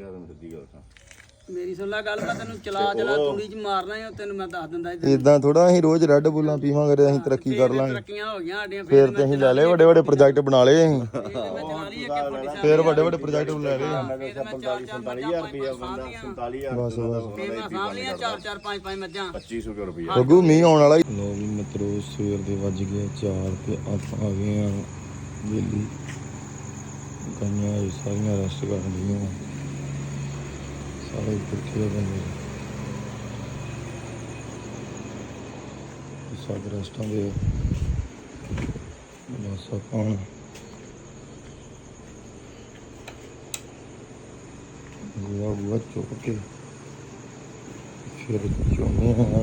ਸਿੰਘਾ ਤੈਨੂੰ ਸਿੱਧੀ ਗੱਲ ਤਾਂ ਮੇਰੀ ਸੁਣ ਲੈ ਗੱਲ ਮੈਂ ਤੈਨੂੰ ਚਲਾ ਚਲਾ ਤੂੜੀ ਚ ਮਾਰਨਾ ਹੀ ਤੈਨੂੰ ਮੈਂ ਦੱਸ ਦਿੰਦਾ ਸੀ ਇਦਾਂ ਥੋੜਾ ਅਸੀਂ ਰੋਜ਼ ਰੈੱਡ ਬੁੱਲਾਂ ਪੀਵਾਂਗੇ ਤੇ ਅਸੀਂ ਤਰੱਕੀ ਕਰ ਲਾਂਗੇ। ਤਰੱਕੀਆਂ ਹੋ ਗਈਆਂ ਸਾਡੀਆਂ ਫੇਰ ਤੇ ਅਸੀਂ ਲੈ ਲਏ ਵੱਡੇ ਵੱਡੇ ਪ੍ਰੋਜੈਕਟ ਬਣਾ ਲਏ ਅਸੀਂ। ਮੈਂ ਚਲਾ ਲਈ ਇੱਕ ਫੋਟੀ ਫੇਰ ਵੱਡੇ ਵੱਡੇ ਪ੍ਰੋਜੈਕਟ ਲੈ ਲਏ। ਮੈਂ ਕਿਹਾ 45 47000 ਰੁਪਏ ਬੰਦਾ 47000 ਬਸ ਬਸ। ਫੇਰ ਮੈਂ ਸਾਂਭ ਲਿਆ ਚਾਰ ਚਾਰ ਪੰਜ ਪੰਜ ਮੱਝਾਂ। 2500 ਰੁਪਏ ਗੱਗੂ ਮੀਂਹ ਆਉਣ ਵਾਲਾ ਲੋ ਵੀ ਮਿੱਤਰੋ ਸਵੇਰ ਦੇ ਵੱਜ ਗਏ 4 ਤੇ ਆਪਾਂ ਆ ਗਏ ਆ। ਵੇਲੀ। ਗਾਈਆਂ ਇਹ ਸਾਰੀਆਂ ਰੈਸਟ ਕਰਨ ਦੀਆਂ। ਸਾਰੇ ਪੁੱਠੇ ਬੰਦੇ ਸਭ ਰੈਸਟਾਂ ਦੇ ਬਸ ਆਪਾਂ ਗੋਆ ਗੋਆ ਚੁੱਕ ਕੇ ਫਿਰ ਚੋਣੇ ਆ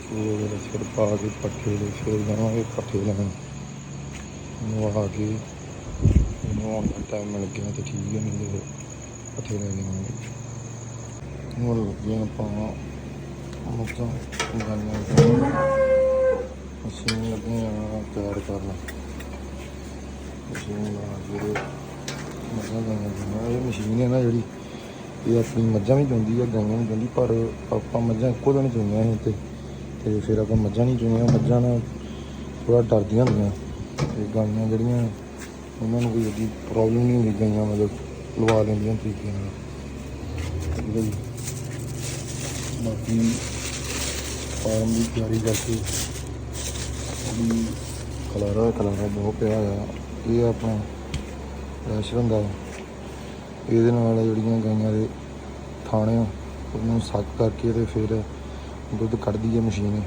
ਫਿਰ ਫਿਰ ਪਾ ਕੇ ਪੱਠੇ ਦੇ ਫਿਰ ਜਾਵਾਂਗੇ, ਪੱਠੇ ਲੈਣ। ਨਵਾ ਕੇ ਨਵਾਉਣ ਦਾ ਟਾਈਮ ਮਿਲ ਗਿਆ ਤੇ ਠੀਕ ਹੈ, ਨਹੀਂ ਤੇ ਪੱਠੇ ਲੈ ਲਵਾਂਗੇ ਹੁਣ ਲੱਗੇ ਆਪਾਂ ਮੁੱਕਾਂ ਗਾਣਾ ਮਸ਼ੀਨ ਲੱਗੇ ਆ ਤਿਆਰ ਕਰਨਾ ਮਸ਼ੀਨ ਲਾ ਜਿਹੜੇ ਮੱਝਾਂ ਗਾਈਆਂ ਦੀਆਂ ਇਹ ਮਸ਼ੀਨ ਹੈ ਨਾ ਜਿਹੜੀ ਇਹ ਆਪਣੀ ਮੱਝਾਂ ਵੀ ਚੁੰਦੀ ਆ ਗਾਈਆਂ ਵੀ ਚੁੰਦੀ ਪਰ ਆਪਾਂ ਮੱਝਾਂ ਇੱਕੋ ਦਿਨ ਚੁੰਗੀਆਂ ਸੀ ਤੇ ਤੇ ਫਿਰ ਆਪਾਂ ਮੱਝਾਂ ਨਹੀਂ ਚੁੰਗੀਆਂ ਮੱਝਾਂ ਨਾਲ ਥੋੜਾ ਡਰਦੀਆਂ ਹੁੰਦੀਆਂ ਤੇ ਗਾਈਆਂ ਜਿਹੜੀਆਂ, ਉਹਨਾਂ ਨੂੰ ਕੋਈ ਵੱਡੀ ਪ੍ਰੋਬਲਮ ਨਹੀਂ ਹੁੰਦੀ ਗਾਈਆਂ ਮਤਲਬ ਲਵਾ ਲੈਂਦੀਆਂ ਤਰੀਕੇ ਨਾਲ। ਠੀਕ ਹੈ ਜੀ। ਬਾਕੀ ਫਾਰਮ ਦੀ ਤਿਆਰੀ ਕਰਕੇ ਉਹਦੀ ਕਲਰਾ ਕਲਰਾ ਬਹੁਤ ਪਿਆ ਆ। ਇਹ ਆਪਣਾ ਪ੍ਰੈਸ਼ਰ ਹੁੰਦਾ ਇਹਦੇ ਨਾਲ ਜਿਹੜੀਆਂ ਗਾਈਆਂ ਦੇ ਥਾਣੇ ਆ, ਉਹਨੂੰ ਸੱਕ ਕਰਕੇ ਤੇ ਫਿਰ ਦੁੱਧ ਕੱਢਦੀ ਹੈ ਮਸ਼ੀਨ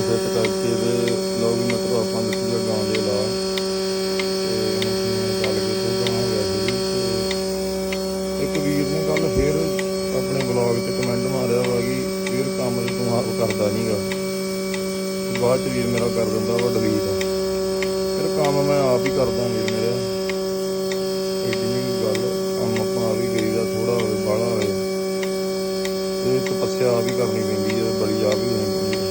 ਫਿੱਟ ਕਰਕੇ ਤੇ ਲਓ ਵੀ ਮਤਲਬ ਆਪਾਂ ਦਿੱਤੀ ਆ ਗਾਂ ਦੇ ਲਾ ਤੇ ਮਸ਼ੀਨ ਚੱਲ ਕੇ ਦੁੱਧ ਆ ਗਿਆ ਜੀ ਤੇ ਇੱਕ ਵੀਰ ਨੇ ਕੱਲ ਫਿਰ ਆਪਣੇ ਬਲੌਗ ਤੇ ਕਮੈਂਟ ਮਾਰਿਆ ਵਾ ਕਿ ਵੀਰ ਕੰਮ ਤੇ ਤੂੰ ਆਪ ਕਰਦਾ ਨਹੀਂਗਾ ਬਾਅਦ ਚ ਵੀਰ ਮੇਰਾ ਕਰ ਦਿੰਦਾ ਵਾ ਡਿਲੀਟ। ਫਿਰ ਕੰਮ ਮੈਂ ਆਪ ਹੀ ਕਰਦਾ ਵੀਰ ਮੇਰਾ। ਐਡੀ ਗੱਲ, ਕੰਮ ਆਪਾਂ ਆਪ ਹੀ ਕਰੀਦਾ ਥੋੜਾ ਹੋਵੇ, ਬਾਹਲਾ ਹੋਵੇ। ਤੇ ਤਪੱਸਿਆ ਆਪ ਹੀ ਕਰਨੀ ਪੈਂਦੀ ਹੈ ਬੜੀ ਆਪ ਹੀ ਹੋਣੀ ਪੈਂਦੀ ਹੈ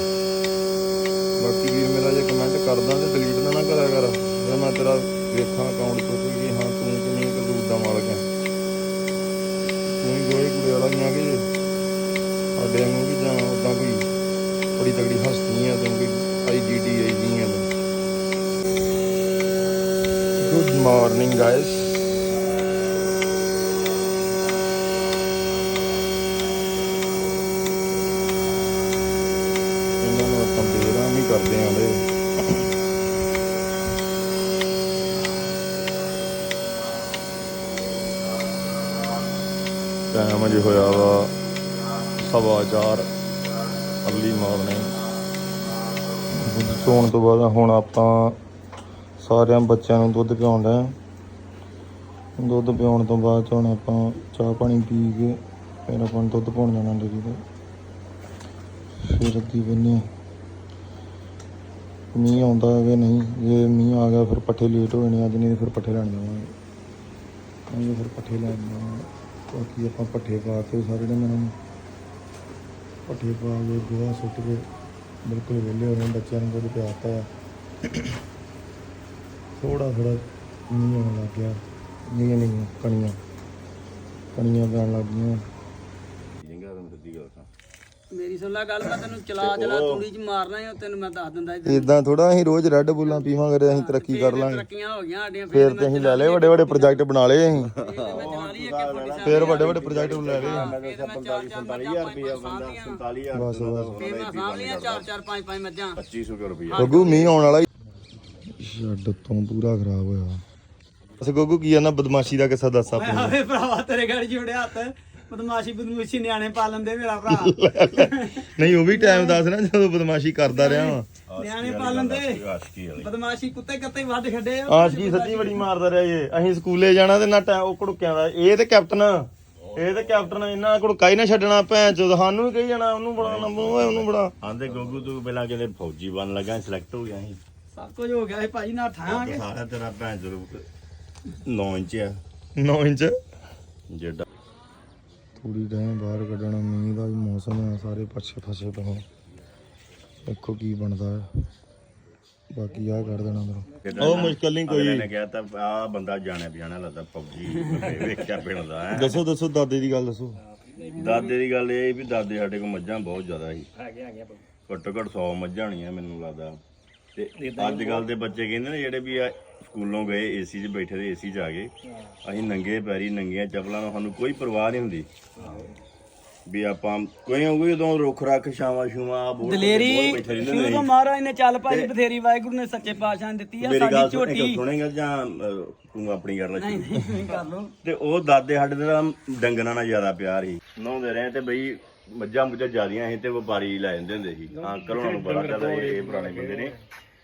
ਬਾਕੀ ਵੀਰ ਮੇਰਾ ਜੇ ਕਮੈਂਟ ਕਰਦਾ ਤੇ ਡਿਲੀਟ ਨਾ ਨਾ ਕਰਿਆ ਕਰ। ਜੇ ਮੈਂ ਤੇਰਾ ਵੇਖਾਂ ਅਕਾਊਂਟ ਤੋਂ ਕਿ ਹਾਂ, ਤੂੰ ਕਿੰਨੀ ਕਰਦੂਤ ਦਾ ਮਾਲਕ ਹੈ ਤੂੰ ਹੀ ਗੋਏ ਕੁੜੇ ਵਾਲਾ ਨਹੀਂ ਆ ਕਿ ਸਾਡੇ ਨੂੰ ਵੀ ਜਾਂ ਉਦਾਂ ਕੋਈ ਬੜੀ ਤਗੜੀ ਹਸਤੀ ਆ ਤੂੰ ਕੋਈ ਆਈ ਜੀ ਟੀ ਆਈ ਨਹੀਂ ਗੁੱਡ ਮਾਰਨਿੰਗ ਗਾਇਸ ਇਹਨਾਂ ਨੂੰ ਆਪਾਂ ਬੇਰਾਮ ਹੀ ਕਰਦੇ ਆਂ ਦੇ ਟਾਈਮ ਅਜੇ ਹੋਇਆ ਵਾ ਸਵਾ ਚਾਰ ਅਰਲੀ ਮਾਰਨਿੰਗ ਦੁੱਧ ਚੋਣ ਤੋਂ ਬਾਅਦ ਹੁਣ ਆਪਾਂ ਸਾਰਿਆਂ ਬੱਚਿਆਂ ਨੂੰ ਦੁੱਧ ਪਿਆਉਂਦਾ ਦੁੱਧ ਪਿਆਉਣ ਤੋਂ ਬਾਅਦ 'ਚ ਹੁਣ ਆਪਾਂ ਚਾਹ ਪਾਣੀ ਪੀ ਕੇ ਫਿਰ ਆਪਾਂ ਨੂੰ ਦੁੱਧ ਪਾਉਣ ਜਾਣਾ ਡੇਰੀ ਤੇ। ਫਿਰ ਅੱਗੇ ਬੰਨੇ ਮੀਂਹ ਆਉਂਦਾ ਹੈ ਕਿ ਨਹੀਂ, ਜੇ ਮੀਂਹ ਆ ਗਿਆ ਫਿਰ ਪੱਠੇ ਲੇਟ ਹੋ ਜਾਣੇ, ਅੱਜ ਨਹੀਂ ਤੇ ਫਿਰ ਪੱਠੇ ਲੈਣ ਜਾਵਾਂਗੇ। ਆਈਏ ਫਿਰ ਪੱਠੇ ਲੈਣ ਜਾਵਾਂਗੇ। ਬਾਕੀ ਆਪਾਂ ਪੱਠੇ ਪਾ ਕੇ ਸਾਰੇ ਦਿਨ ਨੂੰ ਪੱਠੇ ਪਾ ਕੇ ਗੋਹਾ ਸੁੱਟ ਕੇ ਬਿਲਕੁਲ ਵਿਹਲੇ ਹੋ ਗਏ ਬੱਚਿਆਂ ਨੂੰ ਦੁੱਧ ਪਿਆਤਾ ਆ। ਥੋੜਾ ਥੋੜਾ ਮੀਂਹ ਆਉਣ ਲੱਗ ਗਿਆ। ਮੀਂਹ ਨਹੀਂ, ਕਣੀਆਂ। ਕਣੀਆਂ ਪੈਣ ਲੱਗ ਗਈਆਂ ਸਿੰਘਾ ਤੈਨੂੰ ਸਿੱਧੀ ਗੱਲ ਤਾਂ ਮੇਰੀ ਸੁਣ ਲੈ ਗੱਲ ਮੈਂ ਤੈਨੂੰ ਚਲਾ ਚਲਾ ਤੂੜੀ ਚ ਮਾਰਨਾ ਹੀ ਤੈਨੂੰ ਮੈਂ ਦੱਸ ਦਿੰਦਾ ਇਦਾਂ ਥੋੜਾ ਅਸੀਂ ਰੋਜ਼ ਰੈੱਡ ਬੁੱਲਾਂ ਪੀਵਾਂਗੇ ਤੇ ਅਸੀਂ ਤਰੱਕੀ ਕਰ ਲਾਂਗੇ। ਤਰੱਕੀਆਂ ਹੋ ਗਈਆਂ ਸਾਡੀਆਂ ਫੇਰ ਤੇ ਅਸੀਂ ਲੈ ਲਏ ਵੱਡੇ ਵੱਡੇ ਪ੍ਰੋਜੈਕਟ ਬਣਾ ਲਏ ਅਸੀਂ। ਫੇਰ ਵੱਡੇ ਵੱਡੇ ਪ੍ਰੋਜੈਕਟ ਲੈ ਲਏ। ਮੈਂ ਕਿਹਾ 45 47000 ਰੁਪਏ ਬੰਦਾ 47000 ਬਸ ਬਸ। ਫੇਰ ਮੈਂ ਸਾਂਭ ਲਿਆ ਚਾਰ ਚਾਰ ਪੰਜ ਪੰਜ ਮੱਝਾਂ। 2500 ਰੁਪਏ ਗੱਗੂ ਮੀਂਹ ਆਉਣ ਵਾਲਾ ਛੱਡ ਤੋਂ ਪੂਰਾ ਖਰਾਬ ਹੋਇਆ। ਅਸ ਗੱਗੂ ਕੀ ਆ ਨਾ ਬਦਮਾਸ਼ੀ ਦਾ ਕਿੱਸਾ ਦੱਸ ਆਪਾਂ ਆਵੇ ਭਰਾਵਾ ਤੇਰੇ ਘਰ ਜੁੜਿਆ ਹੱਥ। ਬਦਮਾਸ਼ੀ ਬਦਮੂਸ਼ੀ ਨਿਆਣੇ ਪਾਲਣ ਦੇ ਮੇਰਾ ਭਰਾ। ਨਹੀਂ ਉਹ ਵੀ ਟਾਈਮ ਦੱਸ ਨਾ ਜਦੋਂ ਬਦਮਾਸ਼ੀ ਕਰਦਾ ਰਿਹਾ ਵਾਂ। ਨਿਆਣੇ ਪਾਲਣ ਦੇ ਆਸ਼ਕੀ ਵਾਲੀ ਬਦਮਾਸ਼ੀ ਕੁੱਤੇ ਕੱਤੇ ਵੱਢ ਛੱਡੇ ਆ। ਆਸ਼ਕੀ ਸੱਚੀ ਬੜੀ ਮਾਰਦਾ ਰਿਹਾ ਇਹ। ਅਸੀਂ ਸਕੂਲੇ ਜਾਣਾ ਤੇ ਨਾ ਟਾਈਮ ਉਹ ਘੜੁਕਿਆਂ ਦਾ। ਇਹ ਤੇ ਕੈਪਟਨ। ਇਹ ਤੇ ਕੈਪਟਨ ਇਹਨਾਂ ਘੜੁਕਾ ਹੀ ਨਾ ਛੱਡਣਾ ਭੈਣ ਚੋਦ। ਸਾਨੂੰ ਵੀ ਕਹੀ ਜਾਣਾ ਉਹਨੂੰ ਬੜਾ ਨੰਬਰ ਓਏ ਉਹਨੂੰ ਬੜਾ। ਆਂਦੇ ਗੋਗੂ ਤੂੰ ਪਹਿਲਾਂ ਕਿਤੇ ਫੌਜੀ ਬਣ ਲੱਗਾ ਸਿਲੈਕਟ ਹੋ ਗਿਆ ਸੀ। ਸਭ ਕੁਝ ਹੋ ਗਿਆ ਸੀ ਭਾਜੀ ਨਾ ਠਾਂਗੇ ਸਾਰਾ ਤੇਰਾ ਭੈਣ ਚੋਦ ਲਾਂਚ ਆ। 9 ਇੰਚ? ਜਿਹੜਾ ਥੋੜੀ ਟਾਈਮ ਬਾਹਰ ਕੱਢਣਾ ਮੀਂਹ ਦਾ ਵੀ ਮੌਸਮ ਹੈ ਸਾਰੇ ਪੱਛੇ ਫਸੇ ਪਏ ਦੇਖੋ ਕੀ ਬਣਦਾ ਹੈ ਬਾਕੀ ਆ ਕਰ ਦੇਣਾ ਅੰਦਰੋਂ। ਉਹ ਮੁਸ਼ਕਲ ਨਹੀਂ ਕੋਈ। ਨੇ ਕਿਹਾ ਤਾਂ ਆ ਬੰਦਾ ਜਾਣਿਆ ਪਛਾਣਿਆ ਲੱਗਦਾ ਫੌਜੀ ਵੇਖਿਆ ਪਿੰਡ ਦਾ ਹੈ ਦੱਸੋ ਦੱਸੋ ਦਾਦੇ ਦੀ ਗੱਲ ਦੱਸੋ। ਦਾਦੇ ਦੀ ਗੱਲ ਇਹ ਵੀ ਦਾਦੇ ਸਾਡੇ ਕੋਲ ਮੱਝਾਂ ਬਹੁਤ ਜ਼ਿਆਦਾ ਸੀ। ਘੱਟੋ ਘੱਟ 100 ਮੱਝਾਂ ਹੋਣੀਆਂ ਮੈਨੂੰ ਲੱਗਦਾ। ਤੇ ਅੱਜ ਕੱਲ ਦੇ ਬੱਚੇ ਕਹਿੰਦੇ ਨੇ ਜਿਹੜੇ ਵੀ ਆ ਸਕੂਲੋਂ ਗਏ ਏਸੀ 'ਚ ਬੈਠੇ ਤੇ ਏਸੀ 'ਚ ਆ ਗਏ। ਅਸੀਂ ਨੰਗੇ ਪੈਰੀ ਨੰਗੀਆਂ ਚੱਪਲਾਂ ਨਾਲ ਸਾਨੂੰ ਕੋਈ ਪਰਵਾਹ ਨਹੀਂ ਹੁੰਦੀ। ਵੀ ਆਪਾਂ ਕੋਈ ਕੋਈ ਉਦੋਂ ਰੁੱਖ ਰੱਖ ਛਾਵਾਂ ਛੂਵਾਂ ਬੋਲ ਦਲੇਰੀ ਸ਼ੁਰੂ ਤੋਂ ਮਹਾਰਾਜ ਨੇ ਚੱਲ ਪਾਈ ਬਥੇਰੀ ਵਾਹਿਗੁਰੂ ਨੇ ਸੱਚੇ ਪਾਤਸ਼ਾਹ ਨੇ ਦਿੱਤੀ ਆ ਮੇਰੀ ਸਾਡੀ ਗੱਲ ਸੁਣ ਝੋਟੀ। ਸੁਣੇਗਾ ਜਾਂ ਅਹ, ਤੂੰ ਆਪਣੀ ਕਰ ਲੈ ਨਹੀਂ ਨਹੀਂ ਕਰ ਲੋ ਤੇ ਉਹ ਦਾਦੇ ਸਾਡੇ ਦੇ ਨਾਲ ਡੰਗਰਾਂ ਨਾਲ ਜ਼ਿਆਦਾ ਪਿਆਰ ਸੀ। ਨਹਾਉਂਦੇ ਰਹੇ ਤੇ ਬਈ ਮੱਝਾਂ ਮੁੱਝਾਂ ਜ਼ਿਆਦੀਆਂ ਸੀ ਤੇ ਵਪਾਰੀ ਲੈ ਜਾਂਦੇ ਹੁੰਦੇ ਸੀ। ਅੰਕਲ ਉਹਨਾਂ ਨੂੰ ਬੜਾ ਚੱਲਦਾ ਇਹ ਇਹ ਪੁਰਾਣੇ ਨੇ।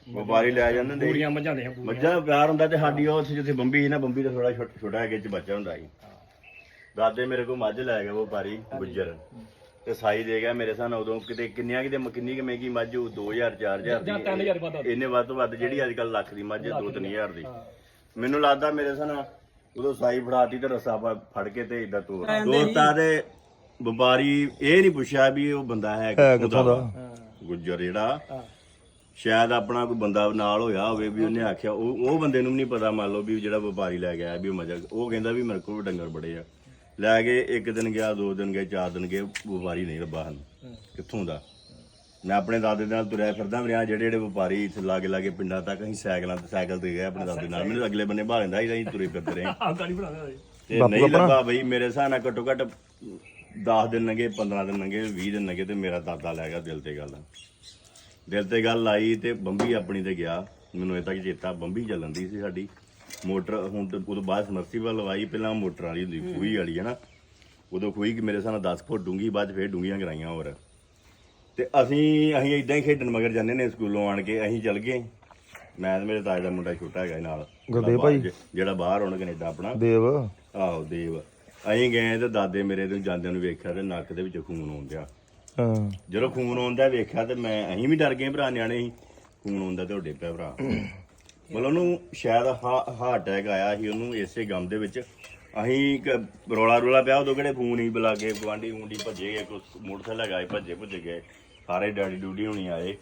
ਵਪਾਰੀ ਲੈ ਜਾਂਦੇ ਹੁੰਦੇ ਸੀ। ਮੱਝਾਂ ਦੇ ਮੱਝਾਂ ਦਾ ਪਿਆਰ ਹੁੰਦਾ ਤੇ ਸਾਡੀ ਉਹ ਉੱਥੇ ਜਿੱਥੇ ਬੰਬੀ ਸੀ ਨਾ ਬੰਬੀ ਦਾ ਥੋੜਾ ਛੋਟਾ ਹੈਗੇ ਚ ਬੱਚਾ ਹੁੰਦਾ ਸੀ। ਦਾਦੇ ਮੇਰੇ ਕੋਲ ਮੱਝ ਲੈ ਗਿਆ ਵਪਾਰੀ ਗੁੱਜਰ। ਤੇ ਸਾਈ ਦੇ ਗਿਆ ਮੇਰੇ ਸਾਨ ਉਦੋਂ ਕਿਤੇ ਕਿੰਨੀਆਂ ਕਿਤੇ ਕਿੰਨੀ ਕਿ ਮਹਿੰਗੀ ਮੱਝ ਹੋਊ 2000 4000 ਦੀ ਇਹਨੇ ਵੱਧ ਤੋਂ ਵੱਧ ਜਿਹੜੀ ਅੱਜ ਕੱਲ ਲੱਖ ਦੀ ਮੱਝ 2-3000 ਦੀ ਮੈਨੂੰ ਲੱਗਦਾ ਮੇਰੇ ਸਾਨ ਉਦੋਂ ਸਾਈ ਫੜਾਤੀ ਤੇ ਰਸਾ ਫੜ ਕੇ ਤੇ ਇਦਾਂ ਤੋਰ ਦੋਸਤਾਂ ਦੇ ਵਪਾਰੀ ਇਹ ਨਹੀਂ ਪੁੱਛਿਆ ਵੀ ਉਹ ਬੰਦਾ ਹੈ ਕਿੱਥੋਂ ਦਾ? ਗੁੱਜਰ ਜਿਹੜਾ। ਸ਼ਾਇਦ ਆਪਣਾ ਕੋਈ ਬੰਦਾ ਨਾਲ ਹੋਇਆ ਹੋਵੇ ਵੀ ਉਹਨੇ ਆਖਿਆ ਉਹ ਉਹ ਬੰਦੇ ਨੂੰ ਨਹੀਂ ਪਤਾ ਮੰਨ ਲਓ ਵੀ ਜਿਹੜਾ ਵਪਾਰੀ ਲੈ ਗਿਆ ਵੀ ਉਹ ਮਜ਼ਾ ਉਹ ਕਹਿੰਦਾ ਵੀ ਮੇਰੇ ਕੋਲ ਵੀ ਡੰਗਰ ਬੜੇ ਆ। ਲੈ ਕੇ ਇੱਕ ਦਿਨ ਗਿਆ ਦੋ ਦਿਨ ਗਏ ਚਾਰ ਦਿਨ ਗਏ ਵਪਾਰੀ ਨਹੀਂ ਲੱਭਾ ਹਨ ਕਿੱਥੋਂ ਦਾ? ਮੈਂ ਆਪਣੇ ਦਾਦੇ ਦੇ ਨਾਲ ਤੁਰਿਆ ਫਿਰਦਾ ਮੇਰੇ ਜਿਹੜੇ ਜਿਹੜੇ ਵਪਾਰੀ ਇੱਥੇ ਲਾਗੇ ਲਾਗੇ ਪਿੰਡਾਂ ਤੱਕ ਅਸੀਂ ਸਾਈਕਲਾਂ ਤੇ ਸਾਈਕਲ ਤੇ ਗਏ ਆਪਣੇ ਦਾਦੇ ਨਾਲ। ਮੈਨੂੰ ਅਗਲੇ ਬੰਨੇ ਭਾਲਦਾ ਸੀ ਅਸੀਂ ਤੁਰੇ ਫਿਰਦੇ ਰਹੇ। ਆਹ ਗਾੜੀ ਬਣਾ ਦੇ ਤੇ ਨਹੀਂ ਲੱਭਾ ਬਈ ਮੇਰੇ ਹਿਸਾਬ ਨਾਲ ਘੱਟੋ ਘੱਟ 10 ਦਿਨ ਲੰਗੇ 15 ਦਿਨ ਲੰਗੇ 20 ਦਿਨ ਲੰਗੇ ਤੇ ਮੇਰਾ ਦਾਦਾ ਲੈ ਗਿਆ ਦਿਲ ਤੇ ਗੱਲ। ਦਿਲ ਤੇ ਗੱਲ ਆਈ ਤੇ ਬੰਬੀ ਆਪਣੀ ਤੇ ਗਿਆ। ਮੈਨੂੰ ਇਹ ਤੱਕ ਚੇਤਾ ਬੰਬੀ ਚੱਲਣ ਦੀ ਸੀ ਸਾਡੀ। ਮੋਟਰ ਹੁਣ ਤੇ ਉਦੋਂ ਬਾਅਦ ਸਮਰਸੀਬਲ ਲਵਾਈ ਪਹਿਲਾਂ ਮੋਟਰ ਵਾਲੀ ਹੁੰਦੀ ਖੂਹੀ ਵਾਲੀ ਹੈ ਨਾ। ਉਦੋਂ ਖੂਹੀ ਕਿ ਮੇਰੇ ਹਿਸਾਬ ਨਾਲ 10 ਫੁੱਟ ਡੂੰਗੀ ਬਾਅਦ ਫੇਰ ਡੂੰਗੀਆਂ ਕਰਾਈਆਂ ਹੋਰ। ਤੇ ਅਸੀਂ ਅਸੀਂ ਇਦਾਂ ਹੀ ਖੇਡਣ ਮਗਰ ਜਾਂਦੇ ਨੇ ਸਕੂਲੋਂ ਆਣ ਕੇ ਅਸੀਂ ਚੱਲ ਗਏ। ਮੈਂ ਤੇ ਮੇਰੇ ਤਾਏ ਦਾ ਮੁੰਡਾ ਛੋਟਾ ਹੈਗਾ ਨਾਲ। ਗੁਰਦੇਵ ਭਾਈ? ਜਿਹੜਾ ਬਾਹਰ ਹੁਣ ਕੈਨੇਡਾ ਆਪਣਾ। ਦੇਵ? ਆਹੋ ਦੇਵ। ਅਸੀਂ ਗਏ ਤੇ ਦਾਦੇ ਮੇਰੇ ਨੂੰ ਜਾਂਦਿਆਂ ਨੂੰ ਵੇਖਿਆ ਤੇ ਨੱਕ ਦੇ ਵਿੱਚ ਖੂਨ ਆਉਂਦਿਆ। ਹਾਂ। ਜਦੋਂ ਖੂਨ ਆਉਂਦਾ ਵੇਖਿਆ ਤੇ ਮੈਂ, ਅਸੀਂ ਵੀ ਡਰ ਗਏ ਭਰਾ, ਨਿਆਣੇ ਸੀ। ਖੂਨ ਆਉਂਦਾ ਤੇ ਉਹ ਡਿੱਪਿਆ ਭਰਾ। ਮਤਲਬ ਉਹਨੂੰ ਸ਼ਾਇਦ ਹਾਰਟ ਅਟੈਕ ਆਇਆ ਸੀ ਉਹਨੂੰ ਇਸੇ ਗਮ ਦੇ ਵਿੱਚ। ਅਸੀਂ ਇੱਕ ਰੋਲਾ ਰੋਲਾ ਪਿਆ, ਉਦੋਂ ਕਿਹੜੇ ਫੋਨ ਹੀ ਬੁਲਾ ਕੇ ਗਵਾਂਢੀ ਗੁੰਡੀ ਭੱਜੇ ਗਏ, ਕੁਛ ਮੋਟਰਸਾਈਕਲ ਲਗਾਏ ਭੱਜੇ ਭੁੱਜੇ ਗਏ। ਸਾਰੇ ਡੈਡੀ ਡੂਡੀ ਹੋਣੀ ਆਏ।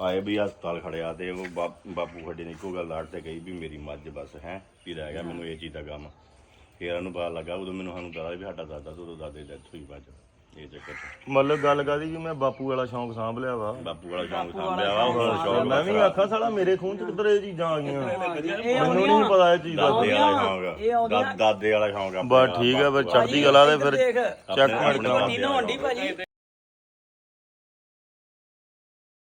ਆਏ ਵੀ ਹਸਪਤਾਲ ਖੜਿਆ ਤੇ ਉਹ ਬਾਪੂ ਵੱਡੇ ਨੇ ਇੱਕੋ ਗੱਲ ਲਾੜ ਤੇ ਕਹੀ ਵੀ ਮੇਰੀ ਮੱਝ ਬਸ ਹੈ, ਵੀ ਰਹਿ ਗਿਆ ਮੈਨੂੰ ਇਹ ਚੀਜ਼ ਦਾ ਕੰਮ ਫੇਰ ਉਹਨੂੰ ਪਤਾ ਲੱਗਾ, ਉਦੋਂ ਮੈਨੂੰ ਸਾਨੂੰ ਪਤਾ ਵੀ ਸਾਡਾ ਦਾਦਾ ਤੋਂ ਦਾਦੇ ਦੀ ਡੈਥ ਹੋਈ ਬਾਅਦ ਇਹ ਚੱਕਰ 'ਚ। ਮਤਲਬ ਗੱਲ ਕਾਦੀ ਕਿ ਮੈਂ ਬਾਪੂ ਵਾਲਾ ਸ਼ੌਂਕ ਸਾਂਭ ਲਿਆ ਵਾ। ਬਾਪੂ ਵਾਲਾ ਸ਼ੌਂਕ ਸਾਂਭਿਆ ਵਾ ਹੁਣ ਸ਼ੌਕ ਮੈਂ ਵੀ ਆਖਾ ਸਾਲਾ ਮੇਰੇ ਖੂਨ ਚ ਕਿੱਧਰ ਇਹ ਚੀਜ਼ਾਂ ਆ ਗਈਆਂ? ਮੈਨੂੰ ਨਹੀਂ ਪਤਾ ਇਹ ਚੀਜ਼ ਦਾ। ਦਾਦੇ ਵਾਲਾ ਇਹ ਸ਼ੌਕ ਆਉਂਦੀਆਂ- ਦਾ- ਦਾਦੇ ਵਾਲਾ ਸ਼ੌਕ ਆ ਬਸ ਠੀਕ ਹੈ ਫਿਰ ਚੜ੍ਹਦੀ ਕਲਾ ਦੇ ਫਿਰ ਚੈੱਕ ਆਪਣੇ- ਭਾਜੀ।